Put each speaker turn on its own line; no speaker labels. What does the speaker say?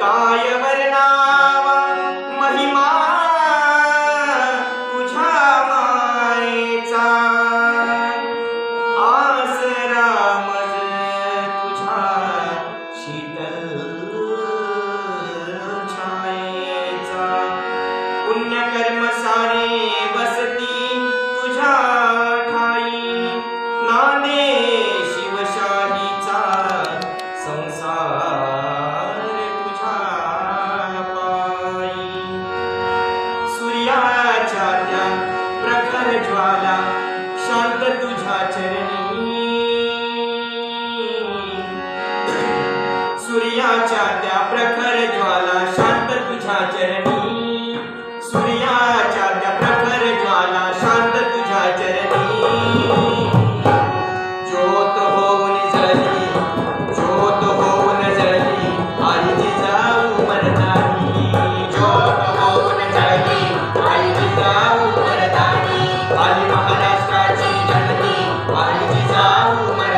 काय वर्णावा महिमा तुझ्या मायेचा आसरा मज तुझ्या शीतल छायेचा। पुण्यकर्म सारे बसती तुझ्या सूर्याच्या प्रखर ज्वाला शांत तुझा चरणी। सूर्याच्या त्या प्रखर Oh, my